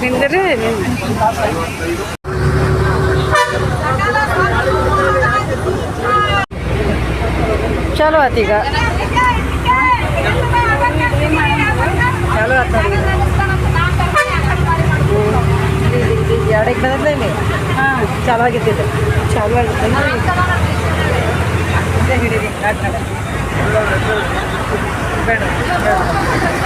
ನಿಂದ್ರೆ ಚಲೋ ಆತೀಗ ಚಲೋ ಆತ ಎರಡು ಎಕರೆ ಇಲ್ಲಿ ಹಾಂ ಚಾಲು ಆಗಿದ್ದಿದ್ದು ಚಾಲು ಆಗಿತ್ತು ಹಿಡೀರಿ ಬೇಡ ಬೇಡ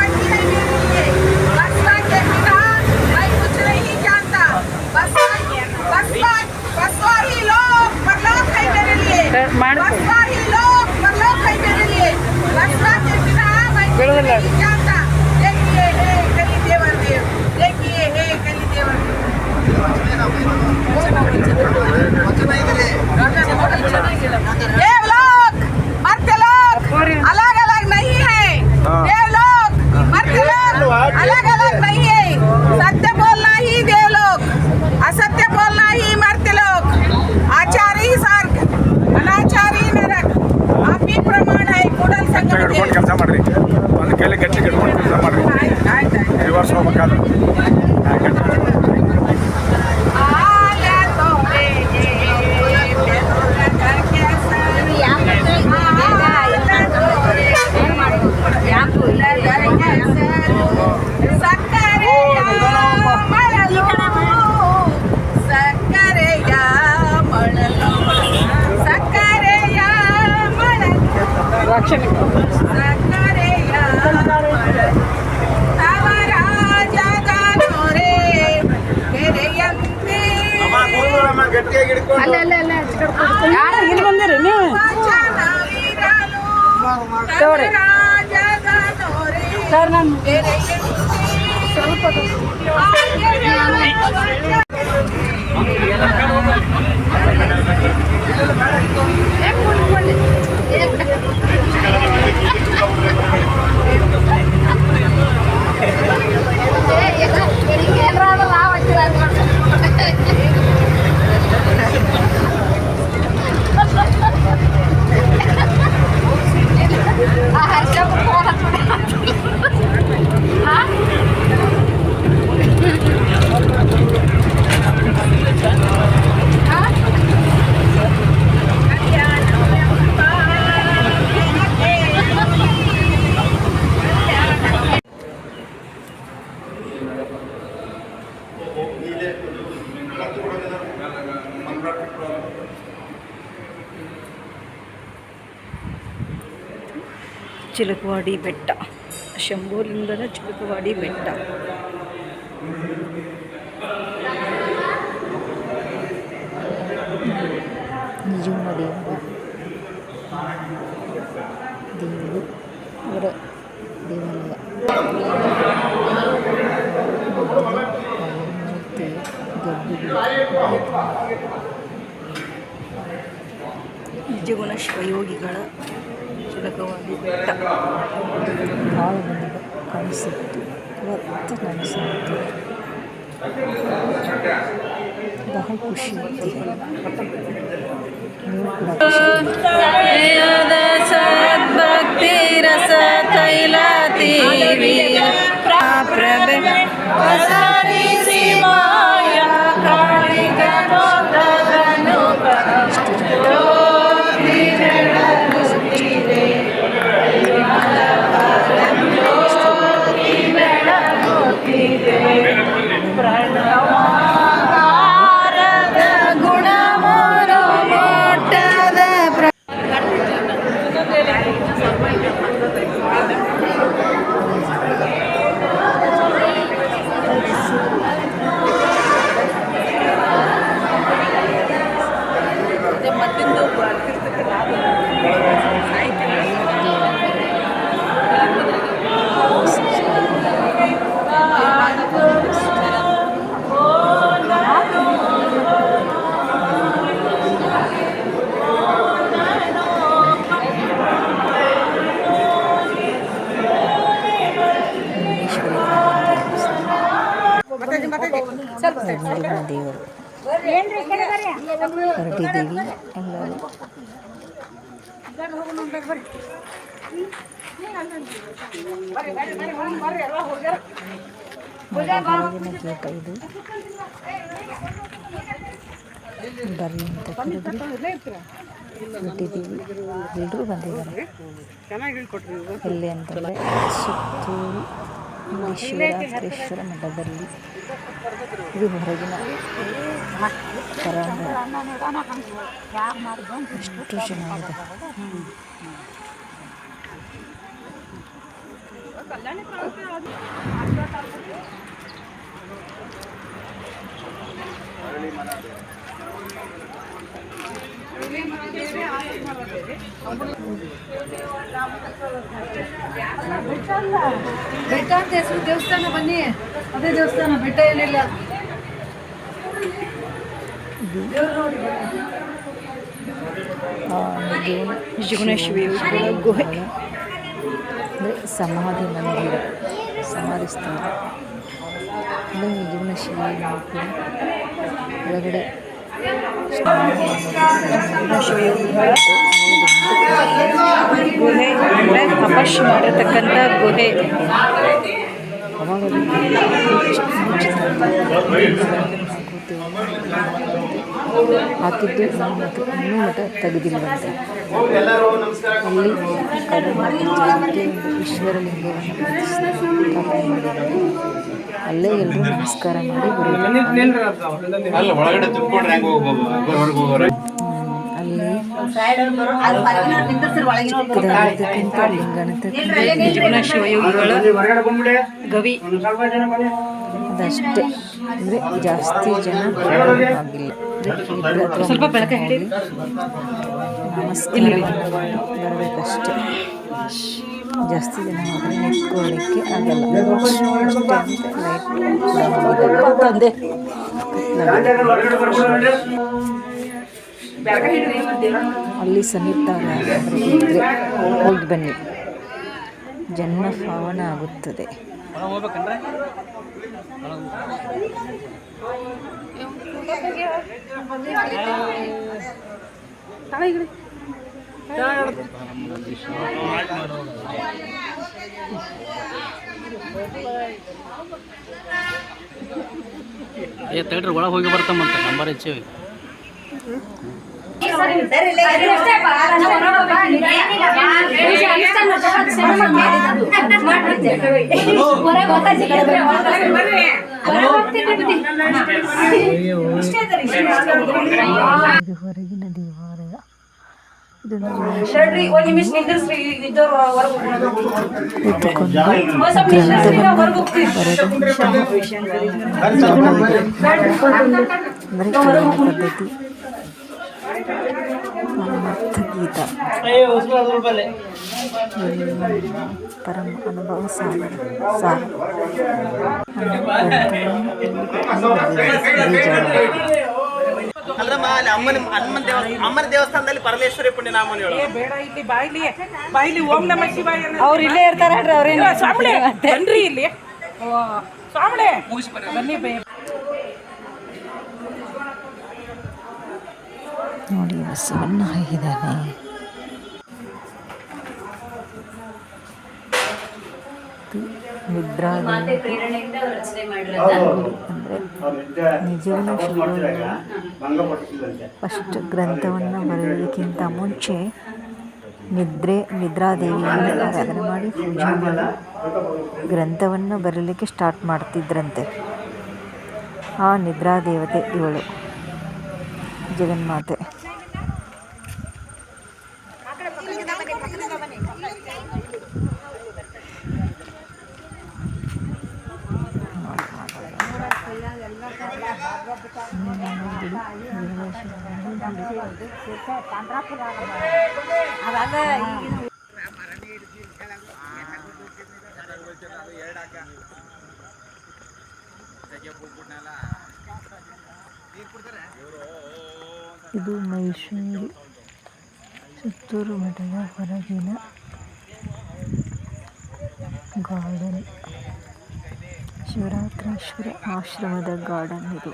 Vamos acho é uma bacana. ചിലക്കുവാടി ബെട്ട ശംഭൂരിന്തല ചിലക്കുവാടി ബെട്ട നിജഗുണ ശ്രയോഗികൾ ಲಘುವಾಗಿ ಬೆಟ್ಟ ಭಾಳ ನನಗೆ ಅನಿಸಿತ್ತು ಇವತ್ತು ನನಗಿಸಿತ್ತು ಬಹಳ ಖುಷಿ ನೀವು ಕೂಡ ಸದ್ಭಕ್ತಿ ರಸ ಕೈಲಾತೀವಿ ಪ್ರಭೆ ಹೊರಟಿದ್ದೀವಿ ಎಲ್ಲರೂ ಇದು ಬರ್ರಿ ಅಂತ ಹೊರಟಿದ್ದೀವಿ ಎಲ್ಲರೂ ಬಂದಿದ್ದಾರೆ. ಎಲ್ಲಿ ಅಂತಂದರೆ ಸುತ್ತೂರು ಶಿವರಾತ್ರೇಶ್ವರ ಮಠದಲ್ಲಿ ಇದು ಹೊರಗಿನ ಎಷ್ಟು ಚೆನ್ನಾಗಿದೆ. ಬೆಟ್ಟ ಅಂತ ಹೆಸರು ದೇವಸ್ಥಾನ, ಬನ್ನಿ. ಅದೇ ದೇವಸ್ಥಾನ, ಬೆಟ್ಟ ಏನಿಲ್ಲ. ಜೀವನೇಶ್ವರ ಗುಹೆ. ಅಂದರೆ ಸಮಾಧಿ ಮಂದಿರ ಸಮಾಧಿ ಸ್ಥಾನ ಕೂಡ ಒಳಗಡೆ ಗುಹೆ ಅಂದರೆ ತಪಸ್ಸು ಮಾಡಿರ್ತಕ್ಕಂಥ ಗುಹೆ ಅವಾಗ ಹಾಕಿದ್ದು. ಇನ್ನೂ ಮಠ ಇನ್ನೂ ಮಠ ತೆಗೆದಿಲ್ವಂತೆ ಅಲ್ಲಿ ಈಶ್ವರಲಿಂಗವನ್ನು ಪ್ರತಿಷ್ಠಾಪನೆ ಮಾಡಿದ್ದಾರೆ. ಅಲ್ಲೇ ಎಲ್ಲರೂ ನಮಸ್ಕಾರ ಮಾಡಿ ಬರೋದು ಅಲ್ಲ ಲಿಂಗನ ಗವಿ. ಅದಷ್ಟೇ. ಅಂದರೆ ಜಾಸ್ತಿ ಜನ ಆಗಿಲ್ಲ ಸ್ವಲ್ಪ ಬೆಳಕ ಹೇಳಿ ನಮಸ್ಕಾರ ಬರಬೇಕಷ್ಟೇ. ಜಾಸ್ತಿ ಜನ ಹೋದರೆ ನಿಂತ್ಕೊಳ್ಳಿಕ್ಕೆ ಆಗಲ್ಲ. ತಂದೆ. ಅಲ್ಲಿ ಸಮೀಪ ಇದ್ದರೆ ಹೋಗಿ ಬನ್ನಿ. ಜನ್ಮ ಪಾವನ ಆಗುತ್ತದೆ. ಏ ತೇಟ್ರ್ ಒಳಗೆ ಹೋಗಿ ಬರ್ತಾಮಂತ ನಂಬರ್ ಹೆಚ್ಚೇವಿ. ಇದು ಹೊರಗಿನ ದೇವಾಲಯ ಇದು ಇಟ್ಟುಕೊಂಡು ಅಂದರೆ ಕನ್ನಡ ಪದ್ಧತಿ ಮತ್ತ ಗೀತ. ಪರಮ ಅನುಭವ ಸಾಗರ. ಸಾರ ಅಲ್ರಮ್ಮ ಅಲ್ಲಿ ಅಮ್ಮನ ದೇವಸ್ಥಾನ ಅಮ್ಮನ ದೇವಸ್ಥಾನದಲ್ಲಿ ಪರಮೇಶ್ವರಿ ಬೇಡ ಇಲ್ಲಿ ಬಾಯ್ಲಿ ಬಾಯ್ಲಿ ಓಂ ನಮ ಶಿವಾಯ. ಅವ್ರು ಇಲ್ಲೇ ಇರ್ತಾರ ಅವ್ರೇನು ಸ್ವಾಮಿಗಳೇ, ಬನ್ರಿ ಇಲ್ಲಿ. ಬನ್ನಿ. ನೋಡಿ ಬಸವಣ್ಣ ಹೇಗಿದ್ದಾನೆ ನಿದ್ರಾ ಅಂದರೆ ನಿಜವನ್ನ ಫಸ್ಟ್ ಗ್ರಂಥವನ್ನು ಬರೆಯೋದಕ್ಕಿಂತ ಮುಂಚೆ ನಿದ್ರೆ ನಿದ್ರಾದೇವಿಯನ್ನು ಆರಾಧನೆ ಮಾಡಿ ಪೂಜೆ ಮಾಡಿ. ಗ್ರಂಥವನ್ನು ಬರೀಲಿಕ್ಕೆ ಸ್ಟಾರ್ಟ್ ಮಾಡ್ತಿದ್ರಂತೆ. ಆ ನಿದ್ರಾದೇವತೆ ಇವಳು. ಜಗನ್ಮಾತೆ. ಇದು ಮೈಸೂರು ಸುತ್ತೂರು ಮಠದ ಹೊರಗಿನ ಗಾರ್ಡನ್. ಶಿವರಾತ್ರೇಶ್ವರ ಆಶ್ರಮದ ಗಾರ್ಡನ್ ಇದು.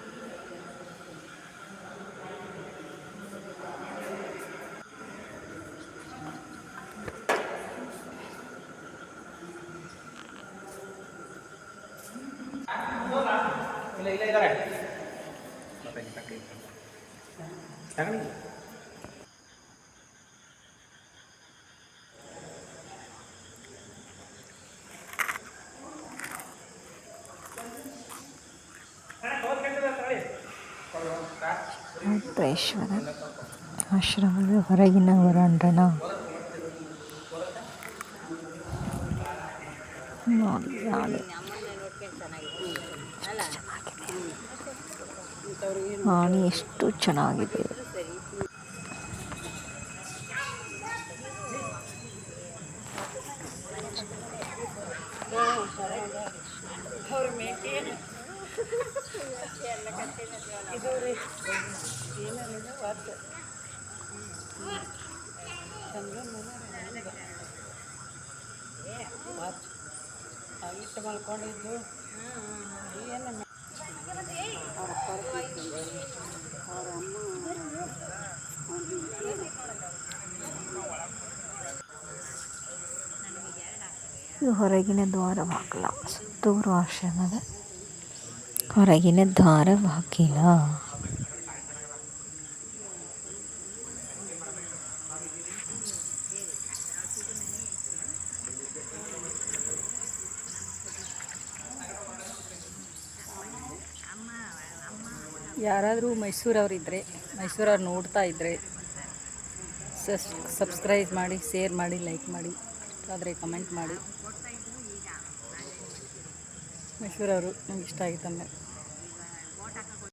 ಶಿವರಾತ್ರೀಶ್ವರ ಆಶ್ರಮದ ಹೊರಗಿನ ಹೊರಾಂಗಣ ನೋಡಿ ಆನೆ ಎಷ್ಟು ಚೆನ್ನಾಗಿದೆ. ಇಟ್ಟು ಮಲ್ಕೊಂಡಿದ್ದು ಇದು ಹೊರಗಿನ ದ್ವಾರ ಬಾಗಿಲ ಸುತ್ತೂರು ಆಶ್ರಮದ ಹೊರಗಿನ ದ್ವಾರ ಯಾರಾದರೂ ಮೈಸೂರವರಿದ್ದರೆ ಮೈಸೂರವ್ರು ನೋಡ್ತಾ ಇದ್ದರೆ ಸಸ್ ಸಬ್ಸ್ಕ್ರೈಬ್ ಮಾಡಿ ಶೇರ್ ಮಾಡಿ ಲೈಕ್ ಮಾಡಿ, ಆದರೆ ಕಮೆಂಟ್ ಮಾಡಿ. ಮೈಸೂರವರು ನಮ್ಗೆ ಇಷ್ಟ ಆಗಿತ್ತಂದರೆ.